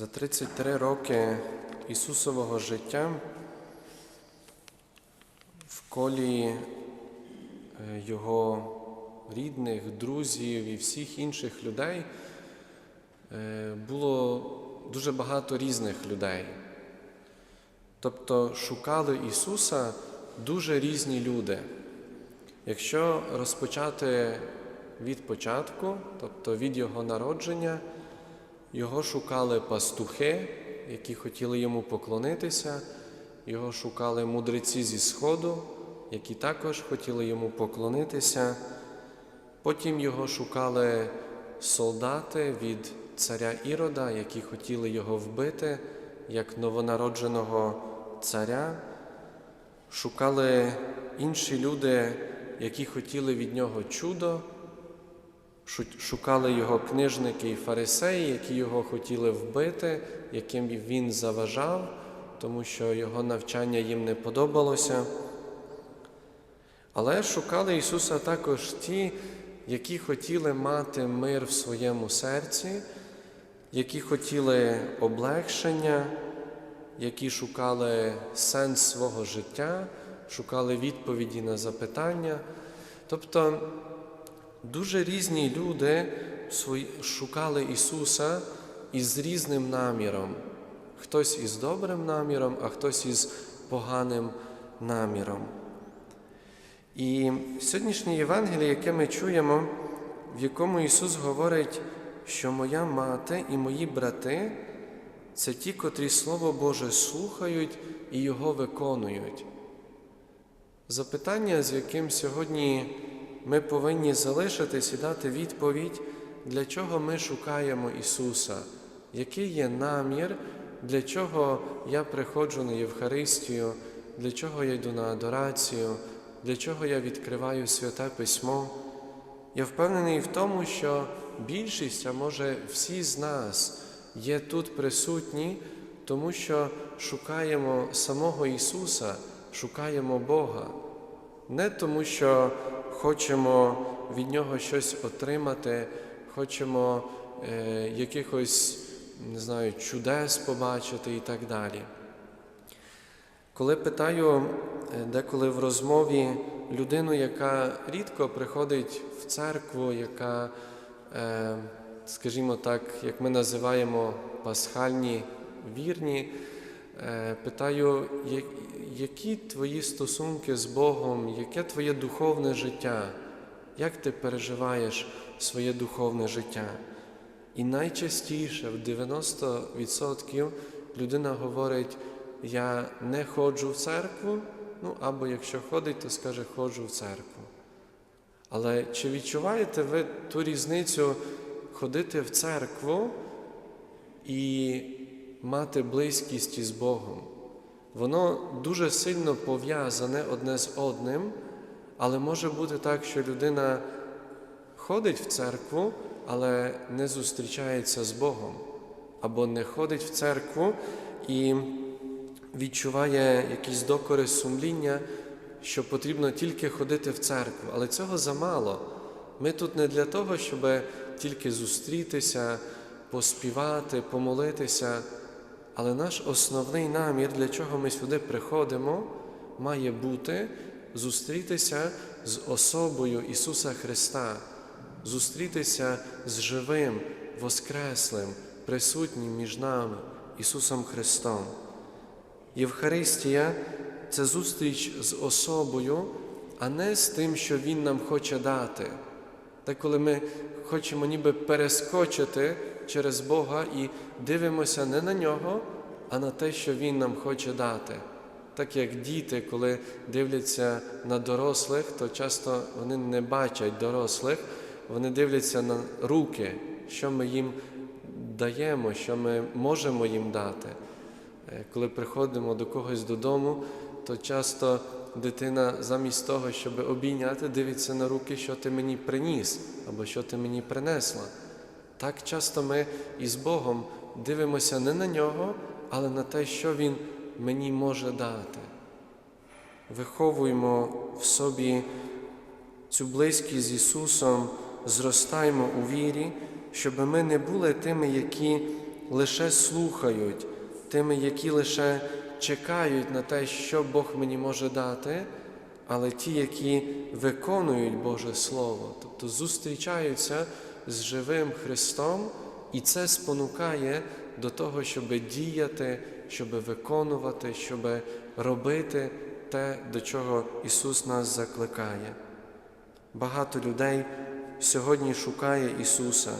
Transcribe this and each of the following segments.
За 33 роки Ісусового життя в колі е, Його рідних, друзів і всіх інших людей е, було дуже багато різних людей. Тобто шукали Ісуса дуже різні люди. Якщо розпочати від початку, тобто від Його народження, його шукали пастухи, які хотіли йому поклонитися, його шукали мудреці зі Сходу, які також хотіли йому поклонитися. Потім його шукали солдати від царя Ірода, які хотіли його вбити як новонародженого царя. Шукали інші люди, які хотіли від нього чудо. Шукали його книжники і фарисеї, які його хотіли вбити, яким він заважав, тому що його навчання їм не подобалося. Але шукали Ісуса також ті, які хотіли мати мир в своєму серці, які хотіли облегшення, які шукали сенс свого життя, шукали відповіді на запитання. Тобто Дуже різні люди шукали Ісуса із різним наміром. Хтось із добрим наміром, а хтось із поганим наміром. І сьогоднішнє Євангеліє, яке ми чуємо, в якому Ісус говорить, що моя мати і мої брати це ті, котрі Слово Боже слухають і Його виконують. Запитання, з яким сьогодні ми повинні залишитись і дати відповідь, для чого ми шукаємо Ісуса, який є намір, для чого я приходжу на Євхаристію, для чого я йду на адорацію, для чого я відкриваю святе письмо. Я впевнений в тому, що більшість, а може всі з нас є тут присутні, тому що шукаємо самого Ісуса, шукаємо Бога. Не тому, що хочемо від Нього щось отримати, хочемо е, якихось, не знаю, чудес побачити і так далі. Коли питаю е, деколи в розмові людину, яка рідко приходить в церкву, яка, е, скажімо так, як ми називаємо пасхальні вірні, е, питаю, які твої стосунки з Богом, яке твоє духовне життя, як ти переживаєш своє духовне життя? І найчастіше, в 90% людина говорить, я не ходжу в церкву, ну або якщо ходить, то скаже, ходжу в церкву. Але чи відчуваєте ви ту різницю ходити в церкву і мати близькість із Богом? Воно дуже сильно пов'язане одне з одним, але може бути так, що людина ходить в церкву, але не зустрічається з Богом, або не ходить в церкву і відчуває якісь докори сумління, що потрібно тільки ходити в церкву. Але цього замало. Ми тут не для того, щоб тільки зустрітися, поспівати, помолитися. Але наш основний намір, для чого ми сюди приходимо, має бути зустрітися з особою Ісуса Христа, зустрітися з живим, Воскреслим, присутнім між нами, Ісусом Христом. Євхаристія це зустріч з особою, а не з тим, що Він нам хоче дати. Та коли ми хочемо ніби перескочити через Бога і дивимося не на нього, а на те, що Він нам хоче дати. Так як діти, коли дивляться на дорослих, то часто вони не бачать дорослих, вони дивляться на руки, що ми їм даємо, що ми можемо їм дати. Е, коли приходимо до когось додому, то часто дитина замість того, щоб обійняти, дивиться на руки, що ти мені приніс або що ти мені принесла. Так часто ми із Богом дивимося не на нього, але на те, що Він мені може дати. Виховуємо в собі цю близькість з Ісусом, зростаємо у вірі, щоб ми не були тими, які лише слухають, тими, які лише чекають на те, що Бог мені може дати, але ті, які виконують Боже Слово, тобто зустрічаються з живим Христом, і це спонукає до того, щоб діяти, щоб виконувати, щоб робити те, до чого Ісус нас закликає. Багато людей сьогодні шукає Ісуса,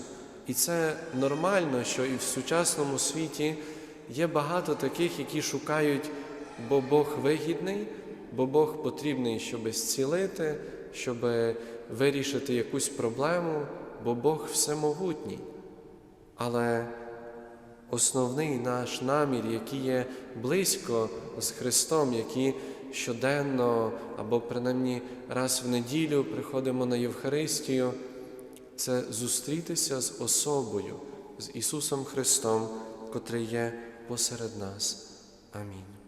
і це нормально, що і в сучасному світі є багато таких, які шукають, бо Бог вигідний, бо Бог потрібний, щоб зцілити, щоб вирішити якусь проблему, бо Бог всемогутній. Але основний наш намір, який є близько з Христом, які щоденно або принаймні раз в неділю приходимо на Євхаристію, це зустрітися з особою, з Ісусом Христом, котрий є посеред нас. Амінь.